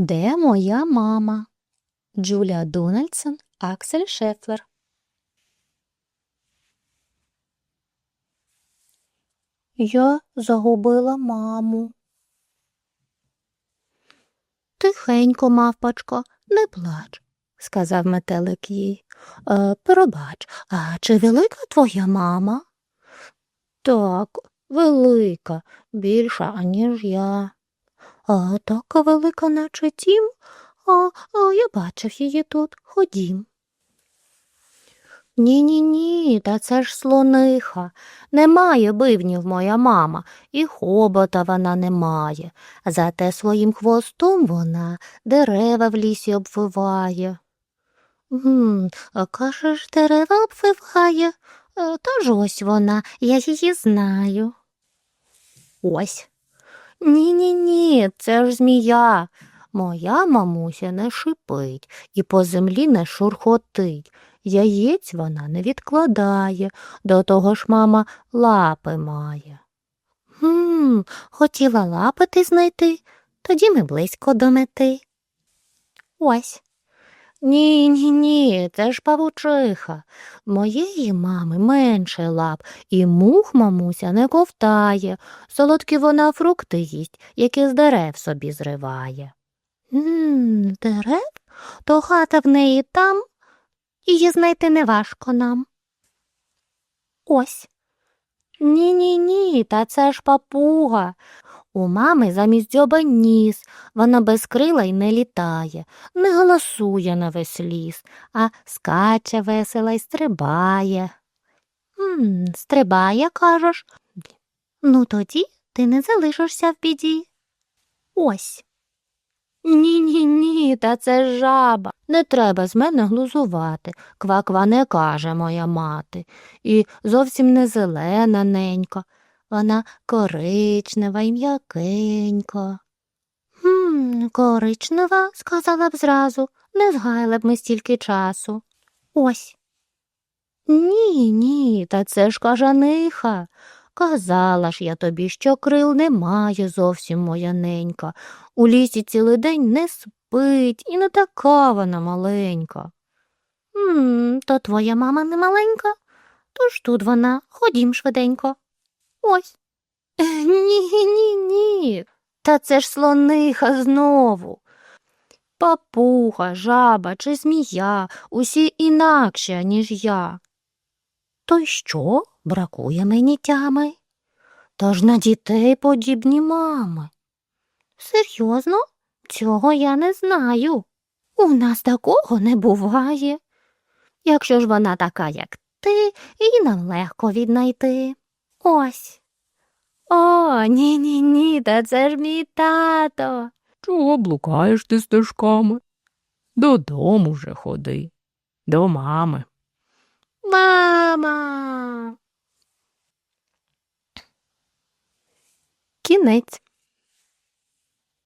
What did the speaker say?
Де моя мама? Джулія Дональдсон, Аксель Шефлер. Я загубила маму. Тихенько, мавпочко, не плач, сказав метелик їй. Е, пробач, а чи велика твоя мама? Так, велика, більша, аніж я. А така велика, наче тім, а, а я бачив її тут. Ходім. Ні, ні, ні, та це ж слониха. Немає бивнів моя мама, і хобота вона не має. Зате своїм хвостом вона дерева в лісі обвиває. Гм, кажеш, дерева обвиває? Е, Та ж ось вона, я її знаю. Ось. Ні, ні, ні, це ж змія. Моя мамуся не шипить і по землі не шурхотить. Яєць вона не відкладає, до того ж мама лапи має. Гм, хотіла лапити знайти, тоді ми близько до мети. Ось. Ні, ні, ні, це ж павучиха. Моєї мами менше лап, і мух мамуся не ковтає. Солодкі вона фрукти їсть, які з дерев собі зриває. М, з дерев? То хата в неї там, її знайти неважко нам. Ось. Ні, ні, ні, та це ж папуга. У мами замість дзьоба ніс, вона без крила й не літає, не голосує на весь ліс, а скаче весело й стрибає. М, стрибає, кажеш? Ну, тоді ти не залишишся в біді. Ось. Ні, ні, ні, та це жаба. Не треба з мене глузувати. Ква-ква не каже моя мати. І зовсім не зелена ненька. Вона коричнева й м'якенька. Хм, коричнева, сказала б зразу, не згайли б ми стільки часу. Ось. Ні, ні, та це ж кажаниха. Казала ж я тобі, що крил немає зовсім моя ненька. У лісі цілий день не спить і не така вона маленька. М, то твоя мама не маленька? Тож тут вона, ходім швиденько. Ось. Ні, ні, ні. Та це ж слониха знову. Папуга, жаба чи змія, усі інакші, ніж я. То й що? Бракує мені тями? Та ж на дітей подібні мами. Серйозно? Цього я не знаю. У нас такого не буває. Якщо ж вона така, як ти, її нам легко віднайти. Ось. О, ні, ні, ні, та це ж мій тато. Чого блукаєш ти стежками? Додому вже ходи. До мами. Мама. Кінець.